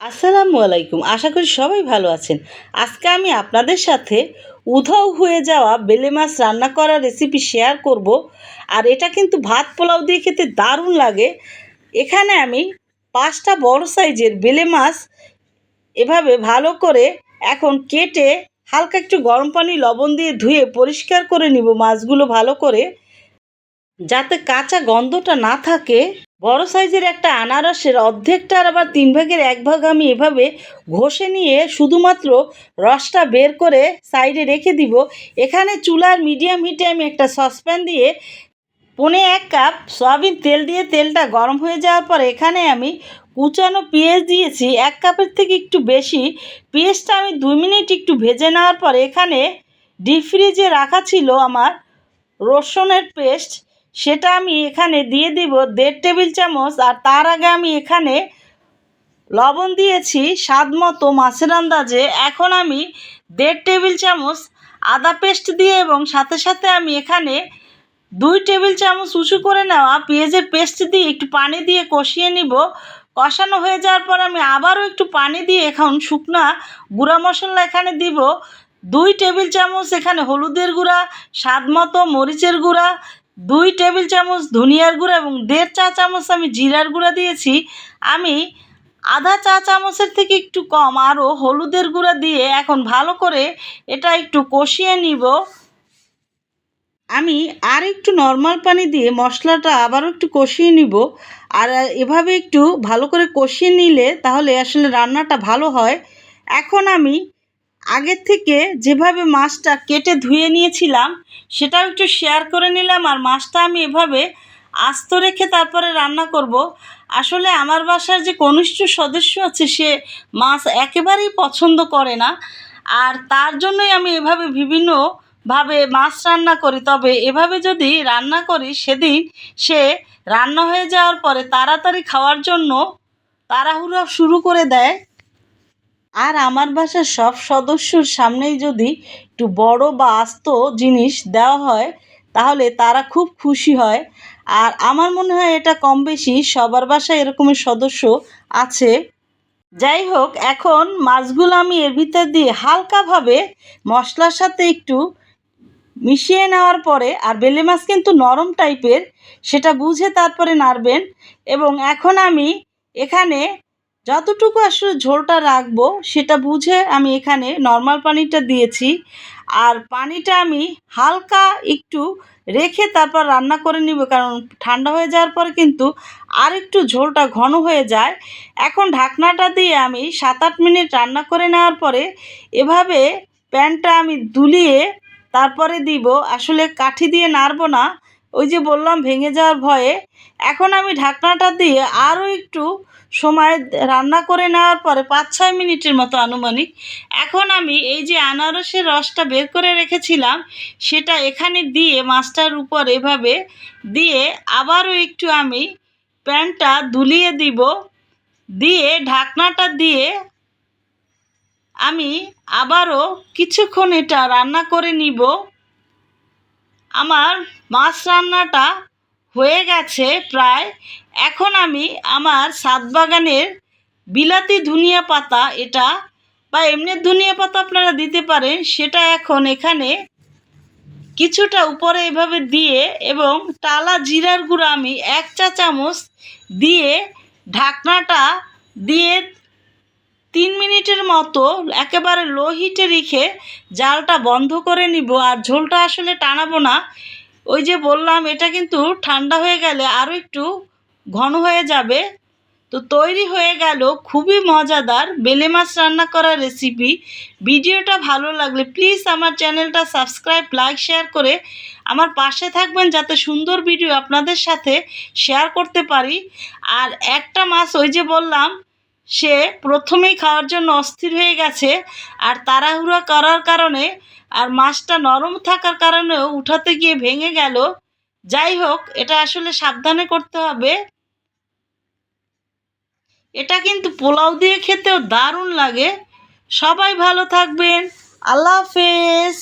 আসসালামু আলাইকুম। আশা করি সবাই ভালো আছেন। আজকে আমি আপনাদের সাথে উধাও হয়ে যাওয়া বেলে মাছ রান্না করার রেসিপি শেয়ার করব। আর এটা কিন্তু ভাত পোলাও দিয়ে খেতে দারুণ লাগে। এখানে আমি পাঁচটা বড় সাইজের বেলে মাছ এভাবে ভালো করে এখন কেটে হালকা একটু গরম পানি, লবণ দিয়ে ধুয়ে পরিষ্কার করে নিব মাছগুলো ভালো করে। যাতে কাঁচা গন্ধটা না থাকে। বড় সাইজের একটা আনারসের অর্ধেকটার আবার তিন ভাগের এক ভাগ আমি এভাবে ঘষে নিয়ে শুধুমাত্র রসটা বের করে সাইডে রেখে দিব। এখানে চুলার মিডিয়াম হিটে আমি একটা সসপ্যান দিয়ে পনে এক কাপ সয়াবিন তেল দিয়ে তেলটা গরম হয়ে যাওয়ার পর এখানে আমি কুচানো পেঁয়াজ দিয়েছি। এক কাপের থেকে একটু বেশি। পেঁয়াজটা আমি দুই মিনিট একটু ভেজে নেওয়ার পর এখানে ডিপ ফ্রিজে রাখা ছিল আমার রসুনের পেস্ট। সেটা আমি এখানে দিয়ে দিব দেড় টেবিল চামচ আর তার আগে আমি এখানে লবণ দিয়েছি স্বাদ মতো মাছের আন্দাজে। এখন আমি দেড় টেবিল চামচ আদা পেস্ট দিয়ে এবং সাথে সাথে আমি এখানে দুই টেবিল চামচ উঁচু করে নেওয়া পেঁয়াজের পেস্ট দিয়ে একটু পানি দিয়ে কষিয়ে নিব। কষানো হয়ে যাওয়ার পর আমি আবারও একটু পানি দিয়ে এখন শুকনা গুঁড়া মশলা এখানে দিব। দুই টেবিল চামচ এখানে হলুদের গুঁড়া, স্বাদ মতো মরিচের গুঁড়া দুই টেবিল চামচ ধনিয়ার গুঁড়া এবং দেড় চা চামচ আমি জিরার গুঁড়া দিয়েছি। আমি আধা চা চামচের থেকে একটু কম আরও হলুদের গুঁড়া দিয়ে এখন ভালো করে এটা একটু কষিয়ে নিব। আমি আর একটু নর্মাল পানি দিয়ে মশলাটা আবারও একটু কষিয়ে নিব। আর এভাবে একটু ভালো করে কষিয়ে নিলে তাহলে আসলে রান্নাটা ভালো হয়। এখন আমি আগের থেকে যেভাবে মাছটা কেটে ধুয়ে নিয়েছিলাম, সেটাও একটু শেয়ার করে নিলাম আর মাছটা আমি এভাবে আস্ত রেখে তারপরে রান্না করব। আসলে আমার বাসার যে কনিষ্ঠ সদস্য আছে, সে মাছ একেবারেই পছন্দ করে না আর তার জন্যই আমি এভাবে বিভিন্নভাবে মাছ রান্না করি। তবে এভাবে যদি রান্না করি, সেদিন সে রান্না হয়ে যাওয়ার পরে তাড়াতাড়ি খাওয়ার জন্য তাড়াহুড়ো শুরু করে দেয়। আর আমার বাসার সব সদস্যর সামনেই যদি একটু বড় বা আস্ত জিনিস দেওয়া হয়, তাহলে তারা খুব খুশি হয়। আর আমার মনে হয় এটা কম বেশি সবার বাসায় এরকমের সদস্য আছে। যাই হোক, এখন মাছগুলো আমি এর ভিতর দিয়ে হালকাভাবে মশলার সাথে একটু মিশিয়ে নেওয়ার পরে, আর বেলে মাছ কিন্তু নরম টাইপের, সেটা বুঝে তারপরে নাড়বেন। এবং এখন আমি এখানে যতটুকু আসলে ঝোলটা রাখব, সেটা বুঝে আমি এখানে নর্মাল পানিটা দিয়েছি। আর পানিটা আমি হালকা একটু রেখে তারপর রান্না করে নিব, কারণ ঠান্ডা হয়ে যাওয়ার পরে কিন্তু আর একটু ঝোলটা ঘন হয়ে যায়। এখন ঢাকনাটা দিয়ে আমি সাত আট মিনিট রান্না করে নেওয়ার পরে এভাবে প্যানটা আমি দুলিয়ে তারপরে দিব। আসলে কাঠি দিয়ে নাড়বো না ওই যে বললাম, ভেঙে যাওয়ার ভয়ে। এখন আমি ঢাকনাটা দিয়ে আরও একটু সময় রান্না করে নেওয়ার পরে পাঁচ, ছয় মিনিটের মতো আনুমানিক, এখন আমি এই যে আনারসের রসটা বের করে রেখেছিলাম, সেটা এখানে দিয়ে মাছটার উপর এভাবে দিয়ে আবারও একটু আমি প্যানটা দুলিয়ে দিব। দিয়ে ঢাকনাটা দিয়ে আমি আবারও কিছুক্ষণ এটা রান্না করে নিব। আমার মাছ রান্নাটা হয়ে গেছে প্রায়। এখন আমি আমার সাত বাগানের বিলাতি ধনিয়া পাতা, এটা বা এমনি ধনিয়া পাতা আপনারা দিতে পারেন, সেটা এখন এখানে কিছুটা উপরে এভাবে দিয়ে এবং টালা জিরার গুঁড়া আমি এক চা চামচ দিয়ে ঢাকনাটা দিয়ে তিন মিনিটের মতো একেবারে লো হিটে রেখে জালটা বন্ধ করে নিব, আর ঝোলটা আসলে টানাবো না। ওই যে বললাম, এটা কিন্তু ঠান্ডা হয়ে গেলে আরও একটু ঘন হয়ে যাবে। তো তৈরি হয়ে গেল খুবই মজাদার বেলে মাছ রান্না করার রেসিপি ভিডিওটা ভালো লাগলে প্লিজ আমার চ্যানেলটা সাবস্ক্রাইব লাইক শেয়ার করে আমার পাশে থাকবেন যাতে সুন্দর ভিডিও আপনাদের সাথে শেয়ার করতে পারি। আর একটা মাছ ওই যে বললাম সে প্রথমেই খাওয়ার জন্য অস্থির হয়ে গেছে আর তাড়াহুড়া করার কারণে আর মাছটা নরম থাকার কারণেও উঠাতে গিয়ে ভেঙে গেল। যাই হোক, এটা আসলে সাবধানে করতে হবে। এটা কিন্তু পোলাও দিয়ে খেতেও দারুণ লাগে। সবাই ভালো থাকবেন। আল্লাহ হাফেজ।